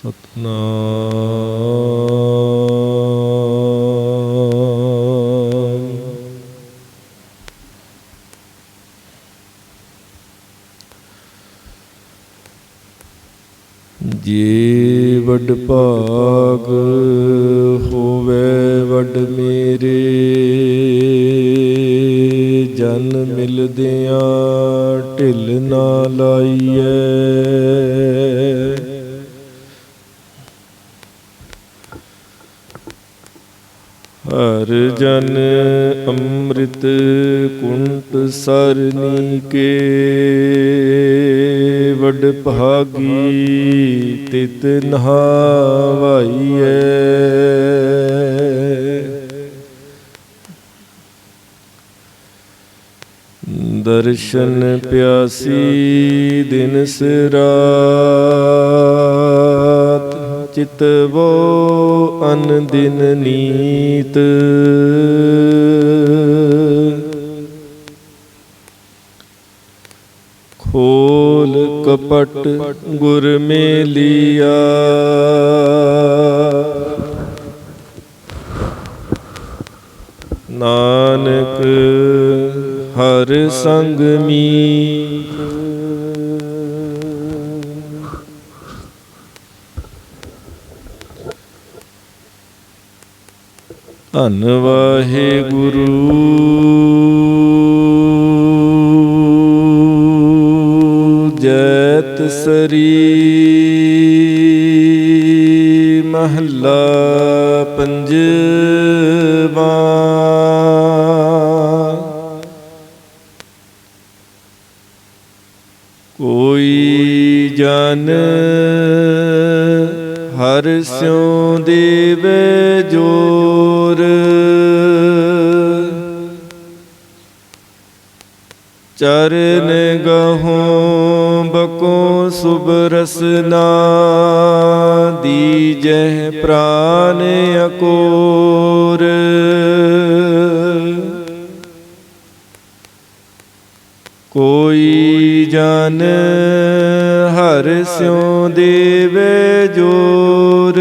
ਸਤਨਾਮ ਜੇ ਵੱਡ ਭਾਗ ਹੋਵੇ ਵੱਡ ਮੇਰੇ ਜਨ ਮਿਲਦਿਆਂ ਢਿਲ ਨਾ ਲਾਈਐ। ਹਰ ਜਨ ਅੰਮ੍ਰਿਤ ਕੁੰਟ ਸਰਨੀ ਕੇ। ਵੱਡ ਭਾਗੀ ਤਿਤ ਨਹਾਵਾਈਐ। ਦਰਸ਼ਨ ਪਿਆਸੀ ਦਿਨ ਸਿਰਾ। ਚਿਤਵੋ ਅਨ ਦਿਨ ਨੀਤ। ਖੋਲ ਕਪਟ ਗੁਰ ਮੇਲਿਆ। ਨਾਨਕ ਹਰ ਸੰਗ ਮੀਤ। ਧੰਨ ਵਾਹਿਗੁਰੂ ਜੈਤ ਸਰੀ ਮਹੱਲਾ ਪੰਜਵਾ। ਕੋਈ ਜਨ ਹਰ ਸਿਉ ਦੇਵੇ ਜੋਰ ਚਰਨ ਗਹੋਂ ਬਕੋ ਸੁਬ ਰਸਨਾ ਦੀਜੈ ਪ੍ਰਾਨ ਅਕੋਰ। ਕੋਈ ਜਨ ਹਰ ਸਿਉ ਦੇਵੇ ਜੋਰ।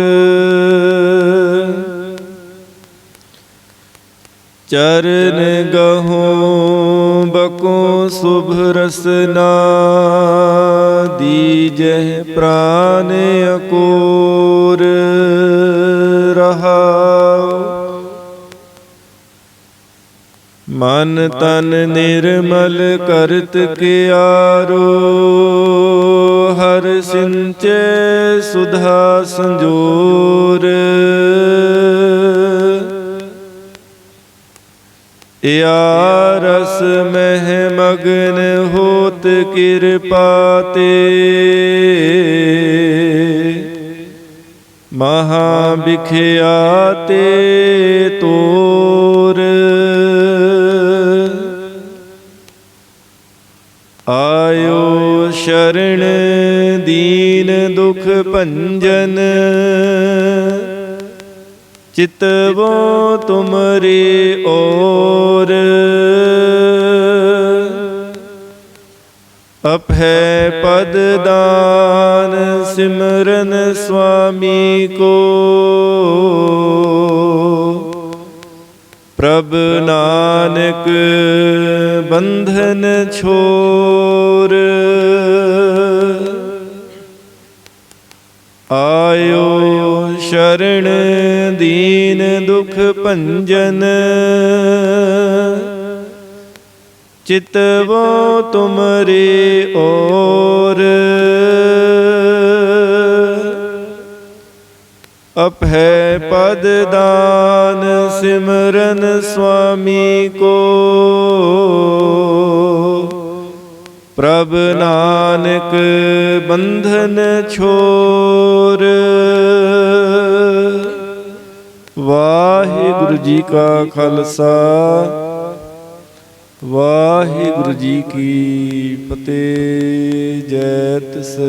ਚਰਨ ਗਹੋਂ, ਬਕੋ ਸੁਭ ਰਸਨਾ ਦੀਜੈ ਪ੍ਰਾਨ ਅਕੋਰ, ਰਹਾਉ। ਮਨ ਤਨ ਨਿਰਮਲ ਕਰਤ ਕਿਆਰੋ, ਹਰ ਸਿੰਚੇ ਸੁਧਾ ਸੰਜੋ ਯਾ ਰਸ ਮਹਿ ਮਗਨ ਹੋਤ ਕਿਰਪਾ ਤੇ। ਮਹਾ ਵਿਖਿਆ ਤੇ ਤੋਰ। ਆਇਓ ਸ਼ਰਣ ਦੀਨ ਦੁਖ ਭੰਜਨ। ਚਿਤਵੋ ਤੁਮਰੇ ਔਰ। ਅਭੈ ਪਦ ਦਾਨ ਸਿਮਰਨ ਸੁਆਮੀ ਕੋ। ਪ੍ਰਭ ਨਾਨਕ ਬੰਧਨ ਛੋਰ। ਆਇਓ ਸ਼ਰਣ ਦੀਨ ਦੁਖ ਭੰਜਨ। ਚਿਤਵੋ ਤੁਮਰੇ ਔਰ। ਅਭੈ ਪਦ ਦਾਨ ਸਿਮਰਨ ਸੁਆਮੀ ਕੋ। ਪ੍ਰਭ ਨਾਨਕ ਬੰਧਨ ਛੋਰ। ਵਾਹਿਗੁਰੂ ਜੀ ਕਾ ਖਾਲਸਾ ਵਾਹਿਗੁਰੂ ਜੀ ਕੀ ਫਤਿਹ। ਜੈਤ ਸ